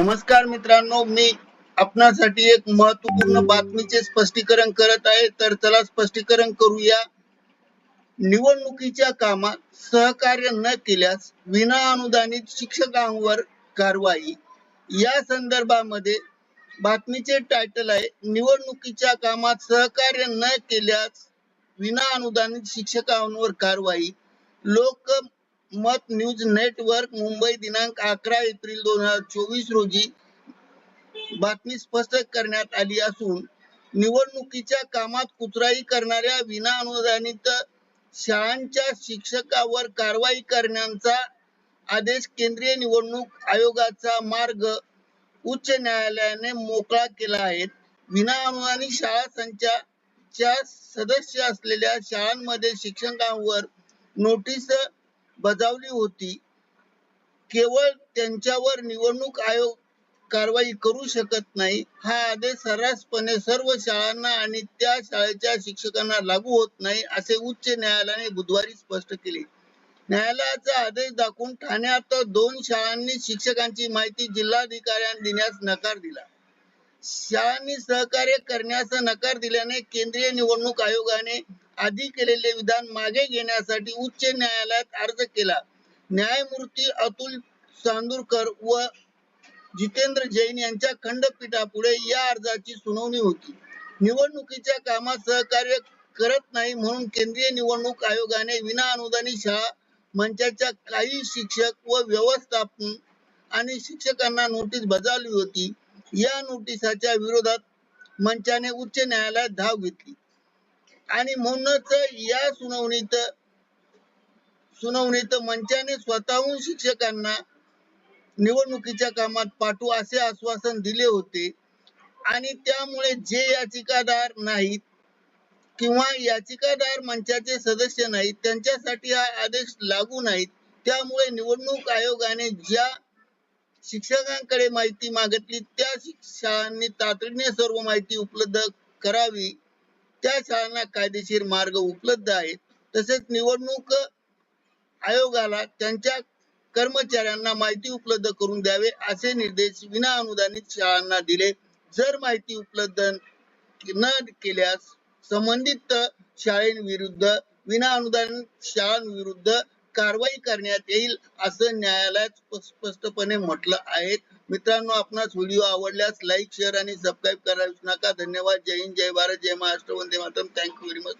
नमस्कार मित्रांनो मी आपणासाठी एक महत्त्वपूर्ण बातमीचे स्पष्टीकरण करत आहे. तर चला स्पष्टीकरण करूया. निवडणुकीच्या कामात सहकार्य न केल्यास विना अनुदानित शिक्षकांवर कारवाई. या संदर्भामध्ये बातमीचे टायटल आहे निवडणुकीच्या कामात सहकार्य न केल्यास विना अनुदानित शिक्षकांवर कारवाई. मत न्यूज नेटवर्क मुंबई दिनांक अकरा एप्रिल दोन हजार चोवीस रोजी बातमी स्पष्ट करण्यात आली असून निवडणुकीच्या कामात कुचराई करणाऱ्या विना अनुदानित शाळांच्या शिक्षकावर कारवाई करण्याचा आदेश केंद्रीय निवडणूक आयोगाचा मार्ग उच्च न्यायालयाने मोकळा केला आहे. विना अनुदानित शाळा संचाच्या सदस्य असलेल्या शाळांमध्ये शिक्षकांवर नोटीस बजावली होती. केवळ त्यांच्यावर निवडणूक आयोग कारवाई करू शकत नाही हा आदेश सर्रासपणे सर्व शाळांना आणि त्या शाळेच्या शिक्षकांना लागू होत नाही असे उच्च न्यायालयाने बुधवारी स्पष्ट केले. न्यायालयाचा आदेश दाखवून ठाण्यात दोन शाळांनी शिक्षकांची माहिती जिल्हाधिकाऱ्यांना देण्यास नकार दिला. शाळांनी सहकार्य करण्यास नकार दिल्याने केंद्रीय निवडणूक आयोगाने आधी केलेले विधान मागे घेण्यासाठी उच्च न्यायालयात अर्ज केला. न्यायमूर्ती अतुल चांदूरकर व जितेंद्र जैन यांच्या खंडपीठापुढे या अर्जाची सुनावणी होती. निवडणुकीच्या कामात सहकार्य करत नाही म्हणून केंद्रीय निवडणूक आयोगाने विना अनुदानी शाळा मंचाच्या काही शिक्षक व व्यवस्थापन आणि शिक्षकांना नोटीस बजावली होती. या नोटिसाच्या विरोधात मंचाने उच्च न्यायालयात धाव घेतली. आणि म्हणूनच या सुनावणीत सुनावणीत मंचाने स्वतःहून शिक्षकांना निवडणुकीच्या कामात पाठवू असे आश्वासन दिले होते. आणि त्यामुळे जे याचिकादार नाहीत किंवा याचिकादार मंचाचे सदस्य नाहीत त्यांच्यासाठी हा आदेश लागू नाहीत त्यामुळे निवडणूक आयोगाने ज्या शिक्षकांकडे माहिती मागितली त्या शिक्षकांनी तातडीने सर्व माहिती उपलब्ध करावी. त्या शाळांना कायदेशीर मार्ग उपलब्ध आहेत. तसेच निवडणूक आयोगाला त्यांच्या कर्मचाऱ्यांना माहिती उपलब्ध करून द्यावे असे निर्देश विना अनुदानित शाळांना दिले. जर माहिती उपलब्ध न केल्यास संबंधित शाळेविरुद्ध विना अनुदानित शाळांविरुद्ध कारवाई करण्यात येईल असं न्यायालयात स्पष्टपणे म्हटलं आहे. मित्रांनो आपणास व्हिडिओ आवडल्यास लाईक शेअर आणि सबस्क्राईब करायला नका. धन्यवाद. जय हिंद जय भारत जय महाराष्ट्र. वंदे Mataram. Thank you very much